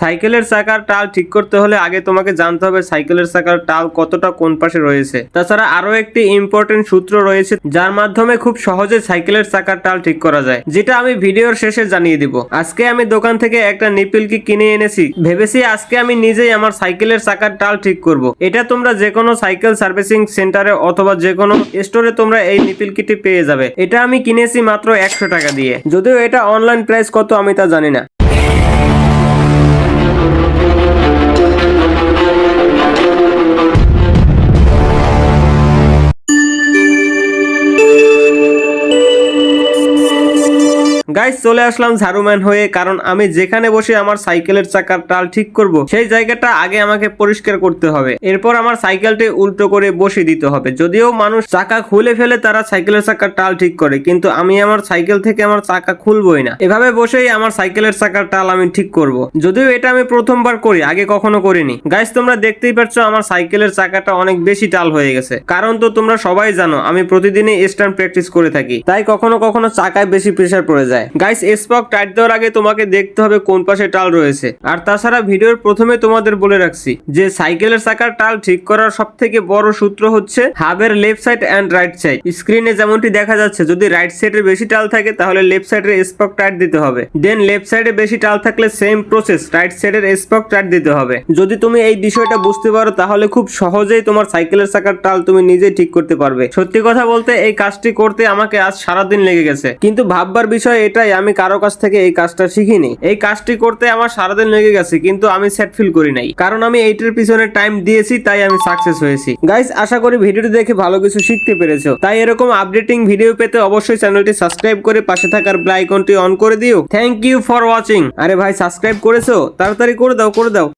সাইকেলের চাকার টাল ঠিক করতে হলে আগে তোমাকে জানতে হবে সাইকেলের চাকার টাল কতটা কোন পাশে রয়েছে। তাছাড়া আরও একটি ইম্পর্টেন্ট সূত্র রয়েছে, যার মাধ্যমে খুব সহজে সাইকেলের চাকার টাল ঠিক করা যায়, যেটা আমি ভিডিওর শেষে জানিয়ে দিব। আজকে আমি দোকান থেকে একটা নিপিল কি কিনে এনেছি। ভেবেছি আজকে আমি নিজেই আমার সাইকেলের চাকার টাল ঠিক করব। এটা তোমরা যে কোনো সাইকেল সার্ভিসিং সেন্টারে অথবা যে কোনো স্টোরে তোমরা এই নিপিল কিটি পেয়ে যাবে। এটা আমি কিনেছি মাত্র একশো টাকা দিয়ে। যদিও এটা অনলাইন প্রাইস কত আমি তা জানি না। গাইস চলে আসলাম ঝাড়ুম্যান হয়ে, কারণ আমি যেখানে বসে আমার সাইকেলের চাকার টাল ঠিক করব, সেই জায়গাটা আগে আমাকে পরিষ্কার করতে হবে। এরপর আমার সাইকেলটি উল্টো করে বসে দিতে হবে। যদিও মানুষ চাকা খুলে ফেলে, তারা সাইকেলের চাকার টাল ঠিক করে, কিন্তু আমি আমার সাইকেল থেকে আমার চাকা খুলবই না। এভাবে বসেই আমার সাইকেলের চাকার টাল আমি ঠিক করব। যদিও এটা আমি প্রথমবার করি, আগে কখনো করিনি। গাইস তোমরা দেখতেই পাচ্ছ আমার সাইকেলের চাকাটা অনেক বেশি টাল হয়ে গেছে। কারণ তো তোমরা সবাই জানো, আমি প্রতিদিনই স্ট্যান্ড প্র্যাকটিস করে থাকি। তাই কখনো কখনো চাকায় বেশি প্রেসার পড়ে যায়। গাইস স্পক টাইট দেওয়ার আগে তোমাকে দেখতে হবে কোন পাশে টাল রয়েছে। আর তাছাড়া ভিডিওর প্রথমে তোমাদের বলে রাখছি যে সাইকেলের চাকার টাল ঠিক করার সব থেকে বড় সূত্র হচ্ছে হাবের left side and right side স্ক্রিনে যেমনটি দেখা যাচ্ছে, যদি রাইট বেশি টাল থাকে, তাহলে লেফট সাইডের স্পক টাইট দিতে হবে। দেন লেফট সাইডে বেশি টাল থাকলে সেম প্রসেস রাইট সাইডের স্পক টাইট দিতে হবে। যদি তুমি এই বিষয়টা বুঝতে পারো, তাহলে খুব সহজেই তোমার সাইকেলের চাকার টাল তুমি নিজেই ঠিক করতে পারবে। সত্যি কথা বলতে, এই কাজটি করতে আমাকে আজ সারাদিন লেগে গেছে। কিন্তু ভাববার বিষয় এটাই, আমি কারও কাছ থেকে এই কাজটা শিখিনি। এই কাজটি করতে আমার সারাদিন লেগে গেছে, কিন্তু আমি সেট ফিল করি নাই। কারণ আমি এইটার পিছনে টাইম দিয়েছি, তাই আমি সাকসেস হয়েছি। গাইস আশা করি ভিডিওটি দেখে ভালো কিছু শিখতে পেরেছ। তাই এরকম আপডেটিং ভিডিও পেতে অবশ্যই চ্যানেলটি সাবস্ক্রাইব করে পাশে থাকার বেল আইকনটি অন করে দিও। থ্যাংক ইউ ফর ওয়াচিং আরে ভাই সাবস্ক্রাইব করেছ? তাড়াতাড়ি করে দাও করে দাও।